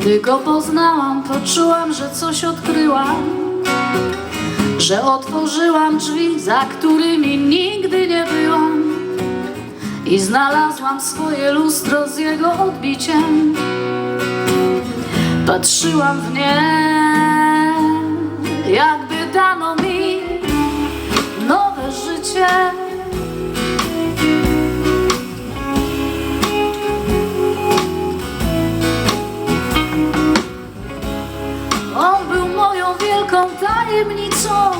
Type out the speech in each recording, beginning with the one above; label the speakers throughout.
Speaker 1: go poznałam, poczułam, że coś odkryłam Że otworzyłam drzwi, za którymi nigdy nie byłam. I znalazłam swoje lustro z jego odbiciem. Patrzyłam w nie, jakby dano mi On był moją wielką tajemnicą,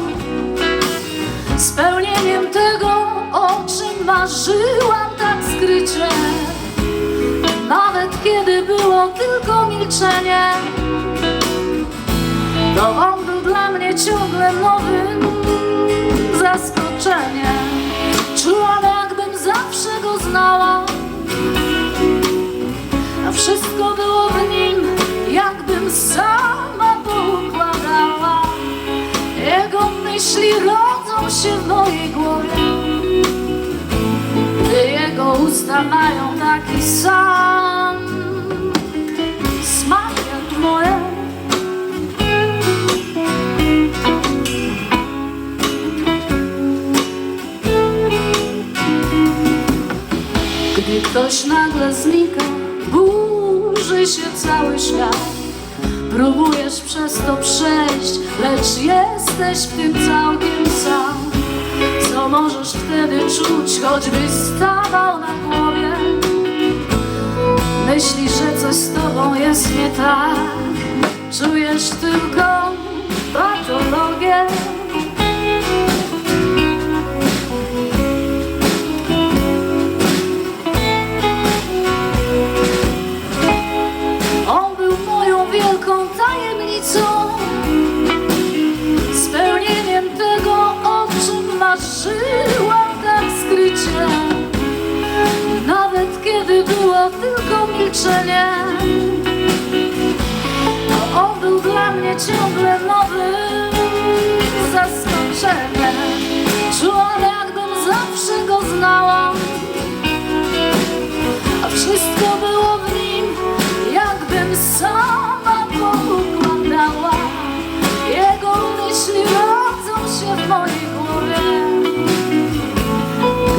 Speaker 1: spełnieniem tego, o czym marzyłam tak skrycie. Nawet kiedy było tylko milczenie, to on był dla mnie ciągle nowym zaskoczeniem. Czułam, jakbym zawsze go znała, myśli rodzą się w mojej głowie, gdy jego usta mają taki sam smak jak moje. Gdy ktoś nagle znika, burzy się cały świat. Próbujesz przez to przejść, lecz jesteś w tym całkiem sam. Co możesz wtedy czuć, choćbyś stawał na głowie? Myślisz, że coś z tobą jest nie tak, czujesz tylko tylko milczenie, to on był dla mnie ciągle nowym zaskoczeniem. Czułam, jakbym zawsze go znała, a wszystko było w nim, jakbym sama poukładała. Jego myśli rodzą się w mojej głowie,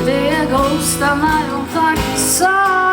Speaker 1: gdy jego usta mają taki sam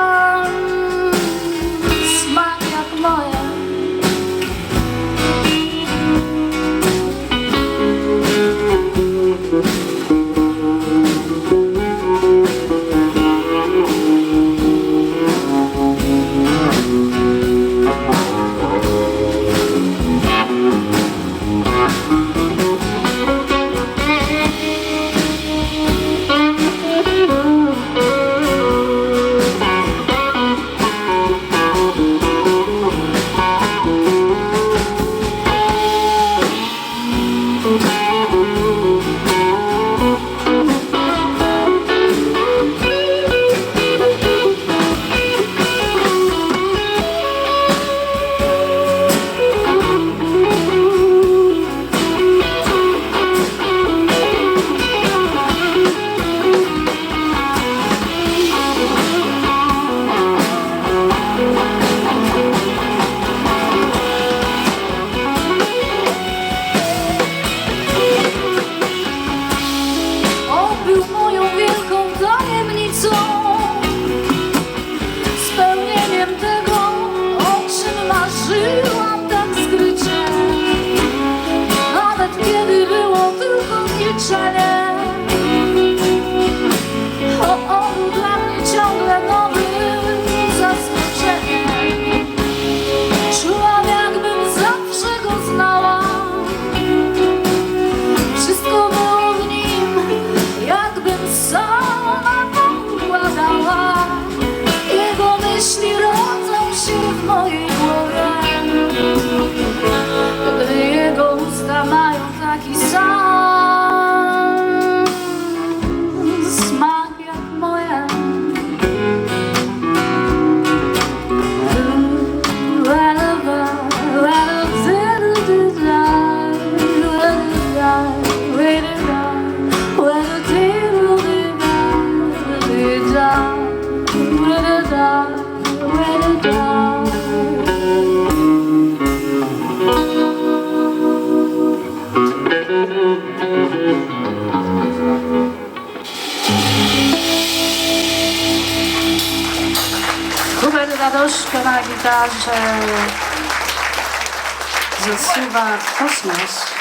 Speaker 1: myśli rodzą się w mojej Radoszko na gitarze. Zasuwa kosmos.